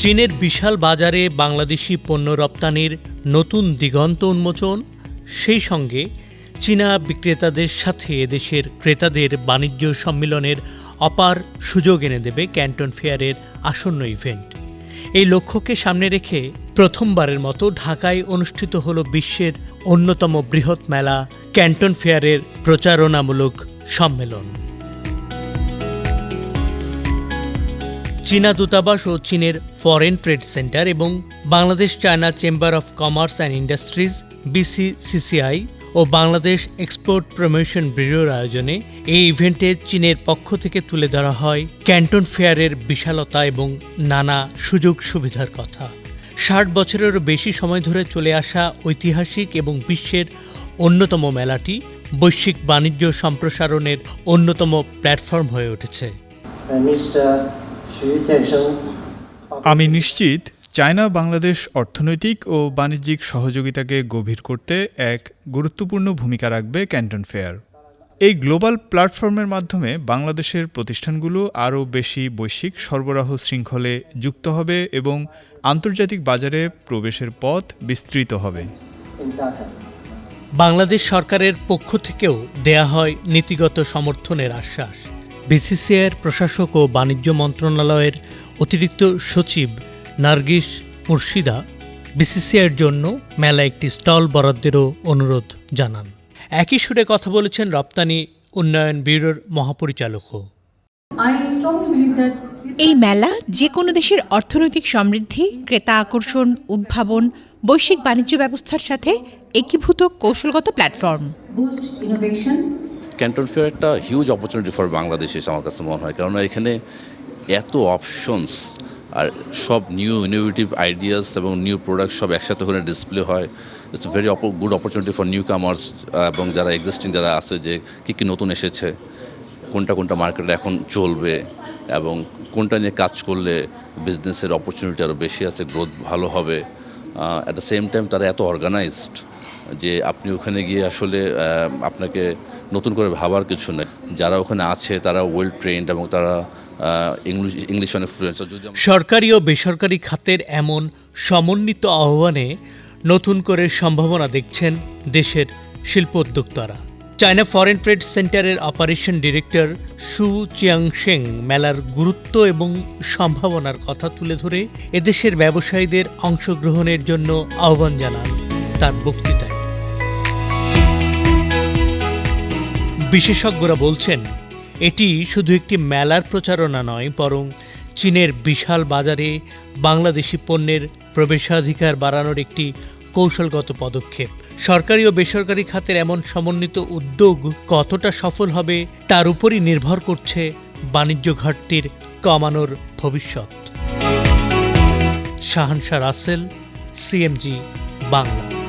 চীনের বিশাল বাজারে বাংলাদেশি পণ্য রপ্তানির নতুন দিগন্ত উন্মোচন, সেই সঙ্গে চীনা বিক্রেতাদের সাথে এদেশের ক্রেতাদের বাণিজ্য সম্মিলনের অপার সুযোগ এনে দেবে ক্যান্টন ফেয়ারের আসন্ন ইভেন্ট। এই লক্ষ্যকে সামনে রেখে প্রথমবারের মতো ঢাকায় অনুষ্ঠিত হল বিশ্বের অন্যতম বৃহৎ মেলা ক্যান্টন ফেয়ারের প্রচারণামূলক সম্মেলন। চীনা দূতাবাস ও চীনের ফরেন ট্রেড সেন্টার এবং Bangladesh China chamber of commerce and industries BCCCI O Bangladesh export promotion ব্যুরোর আয়োজনে এই ইভেন্টে চীনের পক্ষ থেকে তুলে ধরা হয় ক্যান্টন ফেয়ারের বিশালতা এবং নানা সুযোগ সুবিধার কথা। ষাট বছরেরও বেশি সময় ধরে চলে আসা ঐতিহাসিক এবং বিশ্বের অন্যতম মেলাটি বৈশ্বিক বাণিজ্য সম্প্রসারণের অন্যতম প্ল্যাটফর্ম হয়ে উঠেছে। uh, আমি নিশ্চিত চায়না, বাংলাদেশ অর্থনৈতিক ও বাণিজ্যিক সহযোগিতাকে গভীর করতে এক গুরুত্বপূর্ণ ভূমিকা রাখবে ক্যান্টন ফেয়ার। এই গ্লোবাল প্ল্যাটফর্মের মাধ্যমে বাংলাদেশের প্রতিষ্ঠানগুলো আরও বেশি বৈশ্বিক সরবরাহ শৃঙ্খলে যুক্ত হবে এবং আন্তর্জাতিক বাজারে প্রবেশের পথ বিস্তৃত হবে। বাংলাদেশ সরকারের পক্ষ থেকেও দেয়া হয় নীতিগত সমর্থনের আশ্বাস। বিসিসিআইয়ের প্রশাসক ও বাণিজ্য মন্ত্রণালয়ের অতিরিক্ত সচিব নার্গিস মুর্শিদা বিসিসিআইয়ের জন্য মেলা একটি স্টল বরাদ্দেরও অনুরোধ জানান। একই সুরে কথা বলেছেন রপ্তানি উন্নয়ন ব্যুরোর মহাপরিচালকও এই মেলা যে কোনো দেশের অর্থনৈতিক সমৃদ্ধি ক্রেতা আকর্ষণ উদ্ভাবন বৈশ্বিক বাণিজ্য ব্যবস্থার সাথে একীভূত কৌশলগত প্ল্যাটফর্ম। ক্যান্টন ফেয়ার একটা হিউজ অপরচুনিটি ফর বাংলাদেশ এসে আমার কাছে মনে হয়। কারণ এখানে এত অপশনস আর সব নিউ ইনোভেটিভ আইডিয়াস এবং নিউ প্রোডাক্ট সব একসাথে ওখানে ডিসপ্লে হয়। It's very good opportunity for new comers এবং যারা এক্সিস্টিং যারা আছে যে কী কী নতুন এসেছে, কোনটা কোনটা মার্কেটে এখন চলবে, এবং কোনটা নিয়ে কাজ করলে বিজনেসের অপরচুনিটি আরও বেশি আছে গ্রোথ ভালো হবে। অ্যাট দ্য সেম টাইম তারা এত অর্গানাইজড যে আপনি ওখানে গিয়ে আসলে আপনাকে নতুন করে ভাবার কিছু নেই। যারা ওখানে আছে, তারা ওয়েল ট্রেন্ড এবং তারা ইংলিশ ইংলিশ অনেক ফ্লুয়েন্স সরকারি ও বেসরকারি খাতের এমন সমন্বিত আহ্বানে নতুন করে সম্ভাবনা দেখছেন দেশের শিল্পোদ্যোক্তারা চায়না ফরেন ট্রেড সেন্টারের অপারেশন ডিরেক্টর সু চিয়াংশেং মেলার গুরুত্ব এবং সম্ভাবনার কথা তুলে ধরে এদেশের ব্যবসায়ীদের অংশগ্রহণের জন্য আহ্বান জানান। তার বক্তৃতায় বিশেষজ্ঞরা বলছেন, এটি শুধু একটি মেলার প্রচারণা নয়, বরং চীনের বিশাল বাজারে বাংলাদেশি পণ্যের প্রবেশাধিকার বাড়ানোর একটি কৌশলগত পদক্ষেপ। সরকারি ও বেসরকারি খাতের এমন সমন্বিত উদ্যোগ কতটা সফল হবে, তার উপরই নির্ভর করছে বাণিজ্য ঘাটতির কমানোর ভবিষ্যৎ। শাহানশা রাসেল, সিএমজি, বাংলা।